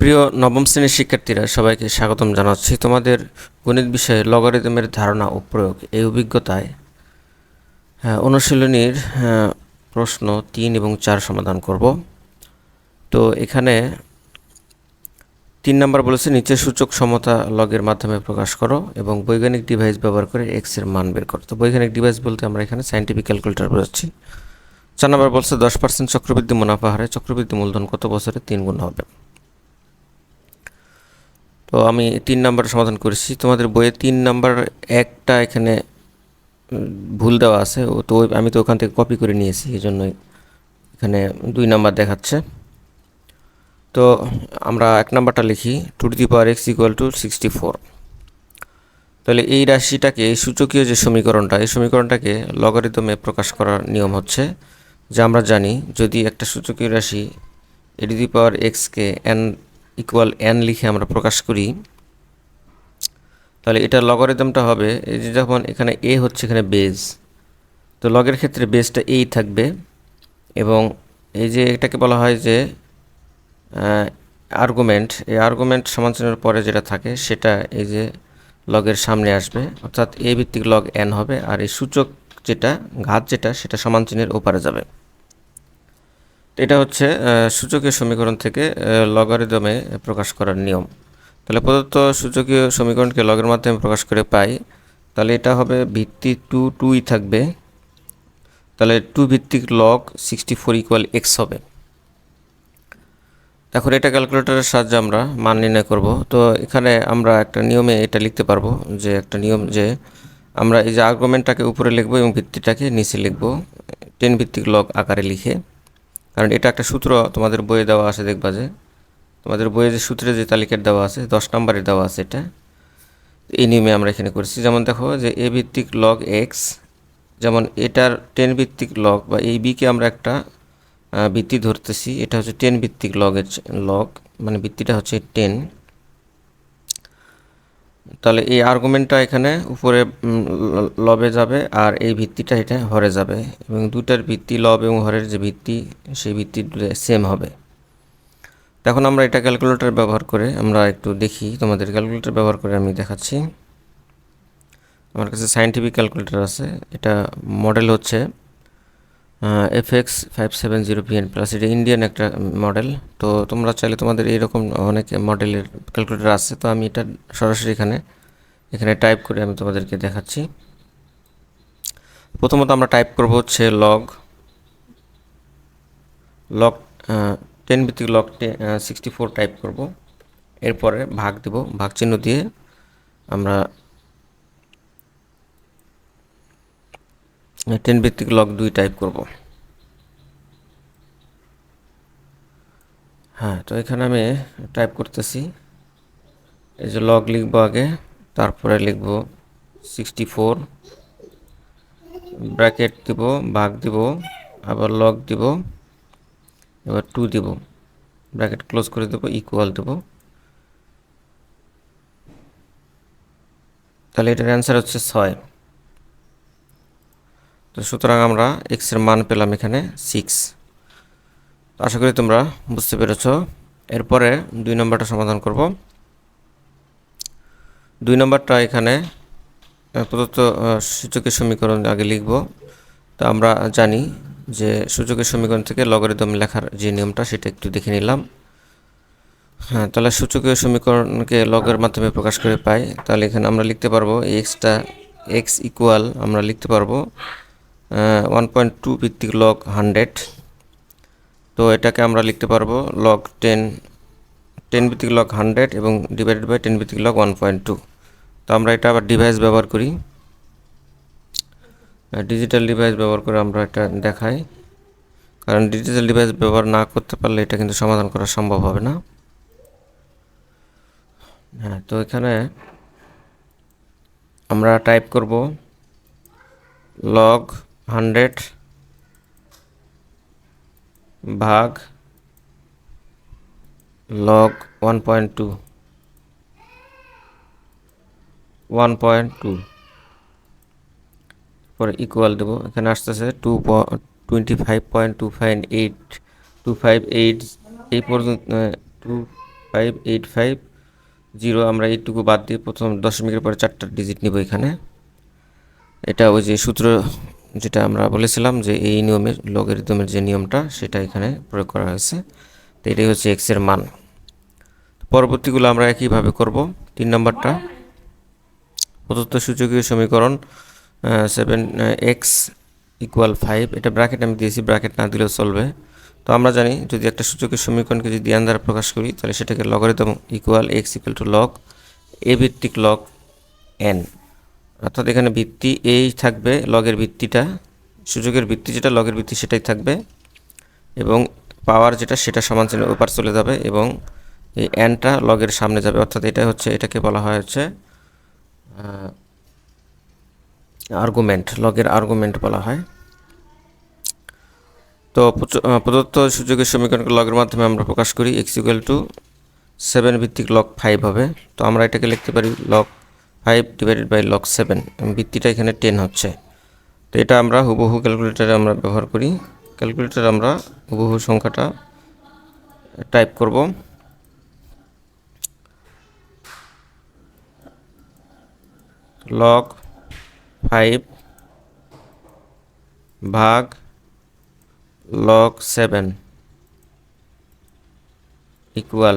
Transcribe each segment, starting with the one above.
প্রিয় নবম শ্রেণির শিক্ষার্থীরা সবাইকে স্বাগতম জানাচ্ছি। তোমাদের গণিত বিষয়ে লগারিদমের ধারণা ও প্রয়োগ এই অভিজ্ঞতায় হ্যাঁ, অনুশীলনীর হ্যাঁ, প্রশ্ন তিন এবং চার সমাধান করব। তো এখানে তিন নাম্বার বলেছে নিচের সূচক সমতা লগের মাধ্যমে প্রকাশ করো এবং বৈজ্ঞানিক ডিভাইস ব্যবহার করে এক্সের মান বের করো। তো বৈজ্ঞানিক ডিভাইস বলতে আমরা এখানে সাইন্টিফিক ক্যালকুলেটর বোঝাচ্ছি। চার নাম্বার বলছে দশ পার্সেন্ট চক্রবৃদ্ধি মুনাফা হারে চক্রবৃদ্ধি মূলধন কত বছরে তিন গুণ হবে? তো আমি তিন নাম্বার সমাধান করেছি। তোমাদের বইয়ে তিন নাম্বার একটা এখানে ভুল দেওয়া আছে। ও তো আমি তো ওখান থেকে কপি করে নিয়েছি এই জন্যই এখানে দুই নাম্বার দেখাচ্ছে। তো আমরা এক নাম্বারটা লিখি, two to the power x equal to sixty four. তাহলে এই রাশিটাকে, এই সূচকীয় যে সমীকরণটা, এই সমীকরণটাকে লগারিদমে প্রকাশ করার নিয়ম হচ্ছে যে আমরা জানি যদি একটা সূচকীয় রাশি এ টু দি পাওয়ার এক্সকে এন ইকুয়াল এন লিখে আমরা প্রকাশ করি, তাহলে এটা লগারিদমটা হবে এই যে যখন এখানে এ হচ্ছে এখানে বেজ তো লগের ক্ষেত্রে বেজটা এই থাকবে এবং এই যে এটাকে বলা হয় যে আর্গুমেন্ট এই আর্গুমেন্ট সমানচিহ্নের পরে যেটা থাকে সেটা এই যে লগের সামনে আসবে, অর্থাৎ এ ভিত্তিক লগ এন হবে আর এই সূচক যেটা, ঘাত যেটা সেটা সমানচিহ্নের ওপারে যাবে। এটা হচ্ছে সূচকীয় সমীকরণ থেকে লগারিদমে প্রকাশ করার নিয়ম। তাহলে প্রদত্ত সূচকীয় সমীকরণকে লগের মাধ্যমে প্রকাশ করে পাই, তাহলে এটা হবে ভিত্তি টু টুই থাকবে। তাহলে টু ভিত্তিক log sixty four equal x হবে। এখন এটা ক্যালকুলেটরের সাহায্যে আমরা মান নির্ণয় করব। তো এখানে আমরা একটা নিয়মে এটা লিখতে পারব, যে একটা নিয়ম যে আমরা এই যে আর্গুমেন্টটাকে উপরে লিখব এবং ভিত্তিটাকে নিচে লিখব টেন ভিত্তিক লগ আকারে লিখে। কারণ এটা একটা সূত্র, তোমাদের বইয়ে দেওয়া আছে, দেখবা যে। তোমাদের বইয়ে যে সূত্রে যে তালিকার দেওয়া আছে, দশ নম্বরে দেওয়া আছে এটা। এই নিয়মে আমরা এখানে করেছি। যেমন দেখো যে এ ভিত্তিক লগ এক্স যেমন এটার টেন ভিত্তিক লগ বা এই বিকে আমরা একটা ভিত্তি ধরতেছি। এটা হচ্ছে টেন ভিত্তিক লগের লগ মানে ভিত্তিটা হচ্ছে টেন তাহলে এই আর্গুমেন্টটা এখানে উপরে লবে যাবে আর এই ভিত্তিটা এটা হরে যাবে এবং দুটার ভিত্তি লব এবং হরের যে ভিত্তি, সেই ভিত্তি সেম হবে। এখন আমরা এটা ক্যালকুলেটর ব্যবহার করে আমরা একটু দেখি তোমাদের ক্যালকুলেটর ব্যবহার করে আমি দেখাচ্ছি। আমার কাছে সাইন্টিফিক ক্যালকুলেটর আছে, এটা মডেল হচ্ছে F X five seven zero PN plus এটা ইন্ডিয়ান একটা মডেল তো তোমরা চাইলে তোমাদের এইরকম অনেক মডেলের ক্যালকুলেটর আছে, তো আমি এটা সরাসরি এখানে এখানে টাইপ করে আমি তোমাদেরকে দেখাচ্ছি। প্রথমত আমরা টাইপ করব হচ্ছে লগ লগ টেন ভিত্তিক লগ সিক্সটি ফোর টাইপ করব। এরপরে ভাগ দেব ভাগ চিহ্ন দিয়ে আমরা টেন ভিত্তিক লগ দুই টাইপ করব। হ্যাঁ তো এখানে আমি টাইপ করতেছি। এই যে লগ লিখব আগে, তারপরে লিখব সিক্সটি ফোর ব্র্যাকেট দিব, ভাগ দিব, আবার লগ দিব, এবার টু দিব ব্র্যাকেট ক্লোজ করে দেবো ইকুয়াল দেব। তাহলে এটার অ্যান্সার হচ্ছে ছয়। তো সুতরাং আমরা এক্সের মান পেলাম এখানে সিক্স আশা করি তোমরা বুঝতে পেরেছ। এরপরে দুই নম্বরটা সমাধান করব। দুই নম্বরটা এখানে প্রদত্ত সূচকের সমীকরণ আগে লিখব। তো আমরা জানি যে সূচকের সমীকরণ থেকে লগারিদম লেখার যে নিয়মটা, সেটা একটু দেখে নিলাম। হ্যাঁ তাহলে সূচকীয় সমীকরণকে লগের মাধ্যমে প্রকাশ করে পাই। তাহলে এখানে আমরা লিখতে পারব এক্সটা এক্স ইকুয়াল আমরা লিখতে পারব। ওয়ান পয়েন্ট টু ভিত্তিক লগ হান্ড্রেড তো এটাকে আমরা লিখতে পারব লগ টেন টেন ভিত্তিক লগ হান্ড্রেড এবং ডিভাইডেড বাই টেন ভিত্তিক লগ ওয়ান পয়েন্ট টু তো আমরা এটা আবার ডিভাইস ব্যবহার করি। ডিজিটাল ডিভাইস ব্যবহার করে আমরা এটা দেখাই। কারণ ডিজিটাল ডিভাইস ব্যবহার না করতে পারলে এটা কিন্তু সমাধান করা সম্ভব হবে না। হ্যাঁ তো এখানে আমরা টাইপ করব লগ হান্ড্রেড ভাগ log one point two, one point two পরে ইকুয়াল দেবো। এখানে আসতেছে two twenty five point two five eight two five eight এই পর্যন্ত two five eight five zero আমরা এইটুকু বাদ দিয়ে প্রথম দশমিকের পরে চারটা ডিজিট নিব এখানে। এটা ওই যে সূত্র যেটা আমরা বলেছিলাম যে এই নিয়মের লগারিদমের যে নিয়মটা, সেটা এখানে প্রয়োগ করা হয়েছে। তো এটাই হচ্ছে এক্সের মান। পরবর্তীগুলো আমরা একইভাবে করব। তিন নম্বরটা, প্রদত্ত সূচকীয় সমীকরণ সেভেন এক্স ইকুয়াল ফাইভ এটা ব্র্যাকেট আমি দিয়েছি ব্র্যাকেট না দিলেও চলবে। তো আমরা জানি, যদি একটা সূচকের সমীকরণকে যদি এন দ্বারা প্রকাশ করি, তাহলে সেটাকে logarithm equal x equal to log A ভিত্তিক লগ এন অর্থাৎ এখানে ভিত্তি এই থাকবে, লগের ভিত্তিটা সূচকের ভিত্তি যেটা, লগের ভিত্তি সেটাই থাকবে এবং পাওয়ার যেটা, সেটা সমান চিহ্ন ওপার চলে যাবে এবং এই এনটা লগের সামনে যাবে। অর্থাৎ এটা হচ্ছে, এটাকে বলা হয় হচ্ছে আর্গুমেন্ট লগের আর্গুমেন্ট বলা হয়। তো প্রদত্ত সূচকের সমীকরণকে লগের মাধ্যমে আমরা প্রকাশ করি এক্স টু সেভেন ভিত্তিক লগ ফাইভ হবে। তো আমরা এটাকে লিখতে পারি log five divided by log seven ভিত্তিটা এখানে টেন হচ্ছে। তো এটা আমরা হুবহু ক্যালকুলেটারে আমরা ব্যবহার করি। ক্যালকুলেটার আমরা হুবহু সংখ্যাটা টাইপ করব। লক ফাইভ ভাগ log seven equal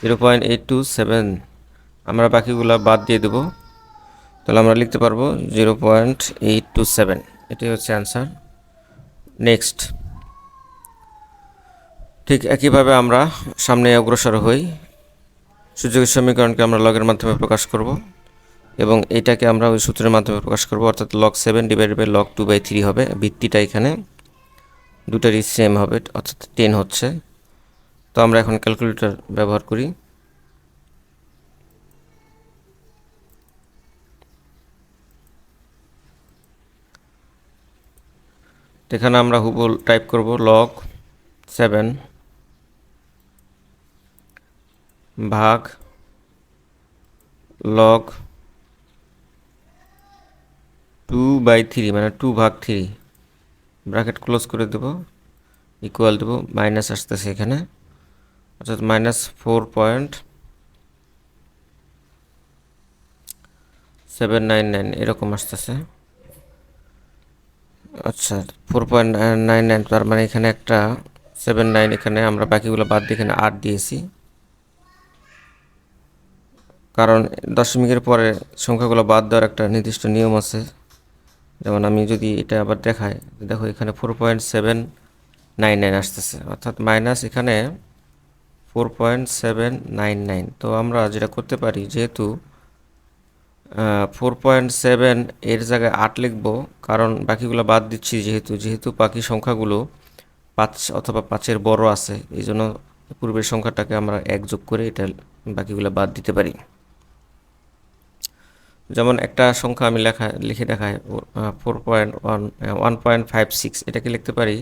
zero point eight two seven আমরা বাকিগুলো বাদ দিয়ে দেবো। তাহলে আমরা লিখতে পারব zero point eight two seven. এটাই হচ্ছে অ্যান্সার নেক্সট ঠিক একইভাবে আমরা সামনে অগ্রসর হই। সূচকের সমীকরণকে আমরা লগের মাধ্যমে প্রকাশ করব এবং এটাকে আমরা ওই সূত্রের মাধ্যমে প্রকাশ করব, অর্থাৎ log seven divided by log two by three হবে। ভিত্তিটা এখানে দুটারই সেম হবে, অর্থাৎ টেন হচ্ছে। তো আমরা এখন ক্যালকুলেটর ব্যবহার করি। এখানে আমরা হুবল টাইপ করব লগ সেভেন ভাগ লগ টু বাই থ্রি মানে টু ভাগ থ্রি ব্র্যাকেট ক্লোজ করে দেব ইকুয়াল দেবো মাইনাস আসতেছে এখানে, অর্থাৎ minus four point seven nine nine এরকম আসতেছে। আচ্ছা ফোর পয়েন্ট নাইন নাইন তার মানে এখানে একটা সেভেন নাইন এখানে আমরা বাকিগুলো বাদ দিয়ে এখানে আট দিয়েছি। কারণ দশমিকের পরে সংখ্যাগুলো বাদ দেওয়ার একটা নির্দিষ্ট নিয়ম আছে। যেমন আমি যদি এটা আবার দেখাই, দেখো এখানে four point seven nine nine আসতেছে, অর্থাৎ মাইনাস এখানে four point seven nine nine তো আমরা যেটা করতে পারি, যেহেতু ফোর পয়েন্ট সেভেন এর জায়গায় আট লিখব, কারণ বাকিগুলো বাদ দিচ্ছি যেহেতু যেহেতু বাকি সংখ্যাগুলো পাঁচ অথবা পাঁচের বড় আছে, এই জন্য পূর্বের সংখ্যাটাকে আমরা এক যোগ করে এটা বাকিগুলো বাদ দিতে পারি। যেমন একটা সংখ্যা আমি লেখা, লিখে দেখাই four point one one point five six এটাকে লিখতে পারি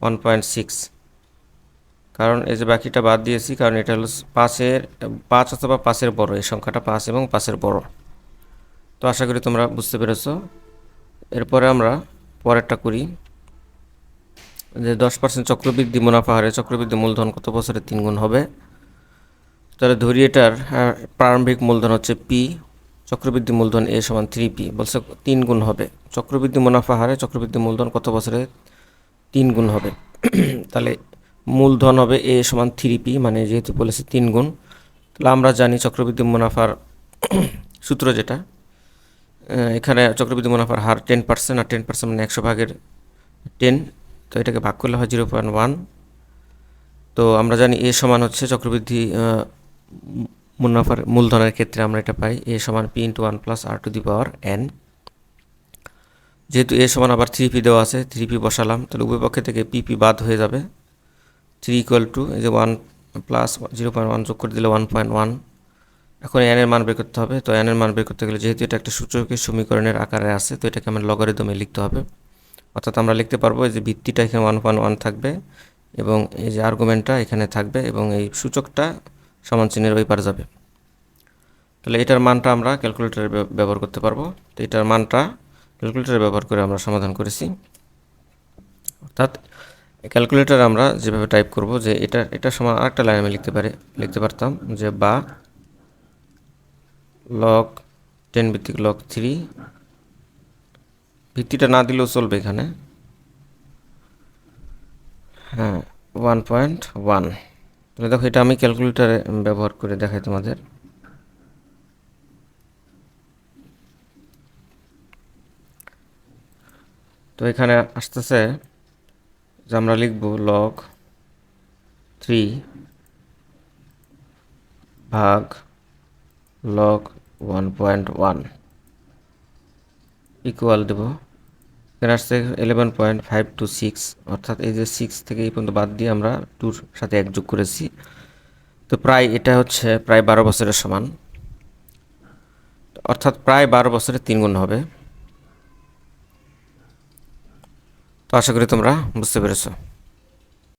ওয়ান পয়েন্ট সিক্স কারণ এই যে বাকিটা বাদ দিয়েছি, কারণ এটা হলো পাঁচের, পাঁচ অথবা পাঁচের বড়, এই সংখ্যাটা পাঁচ এবং পাঁচের বড়। তো আশা করি তোমরা বুঝতে পেরেছ। এরপরে আমরা পরেরটা করি। যে দশ পার্সেন্ট চক্রবৃদ্ধি মুনাফা হারে, চক্রবৃদ্ধি মূলধন কত বছরে তিন গুণ হবে? তাহলে ধরি এটার প্রারম্ভিক মূলধন হচ্ছে পি চক্রবৃদ্ধি মূলধন এ সমান থ্রি পি বলছে তিন গুণ হবে। চক্রবৃদ্ধি মুনাফা হারে, চক্রবৃদ্ধি মূলধন কত বছরে তিন গুণ হবে? তাহলে মূলধন হবে এ সমান থ্রি পি মানে যেহেতু বলেছে তিন গুণ, তাহলে আমরা জানি চক্রবৃদ্ধি মুনাফার সূত্র যেটা। এখানে চক্রবৃদ্ধি মুনাফার হার টেন পার্সেন্ট আর টেন পার্সেন্ট মানে একশো ভাগের টেন তো এটাকে ভাগ করলে হয় জিরো পয়েন্ট ওয়ান তো আমরা জানি এ সমান হচ্ছে চক্রবৃদ্ধি মুনাফার মূলধনের ক্ষেত্রে আমরা এটা পাই। এ সমান P into one plus R to the power N যেহেতু এ সমান আবার থ্রি পি দেওয়া আছে থ্রি পি বসালাম, তাহলে উভয় পক্ষে থেকে পি পি বাদ হয়ে যাবে। থ্রি ইকুয়াল টু এই যে one plus zero point one যোগ করে দিলে ওয়ান পয়েন্ট ওয়ান এখন এর মান বের করতে হবে। তো এর মান বের করতে গেলে যেহেতু এটা একটা সূচকের সমীকরণের আকারে আছে, তো এটাকে আমরা লগারিদমে লিখতে হবে। অর্থাৎ আমরা লিখতে পারব যে ভিত্তিটা এখানে ওয়ান পয়েন্ট ওয়ান থাকবে এবং এই যে আর্গুমেন্টটা এখানে থাকবে এবং এই সূচকটা সমান চিহ্নের ওই পার যাবে। তাহলে এটার মানটা আমরা ক্যালকুলেটরে ব্যবহার করতে পারব। তো এটার মানটা ক্যালকুলেটরে ব্যবহার করে আমরা সমাধান করেছি। অর্থাৎ ক্যালকুলেটর আমরা যেভাবে টাইপ করব যে এটা এটা সমান আরেকটা লাইন আমি লিখতে পারি, লিখতে পারতাম যে বা লগ টেন ভিত্তিক লগ থ্রি ভিত্তিটা না দিলেও চলবে এখানে। হ্যাঁ ওয়ান পয়েন্ট ওয়ান তাহলে দেখো এটা আমি ক্যালকুলেটারে ব্যবহার করে দেখাই তোমাদের। তো এখানে আসতেছে যে আমরা লিখব লগ থ্রি ভাগ log one point one equal দেব। এখানে আসছে eleven point five two six অর্থাৎ এই যে সিক্স থেকে এই পর্যন্ত বাদ দিয়ে আমরা টুর সাথে এক যোগ করেছি। তো প্রায় এটা হচ্ছে প্রায় বারো বছরের সমান। অর্থাৎ প্রায় বারো বছরের তিন গুণ হবে। তো আশা করি তোমরা বুঝতে পেরেছ।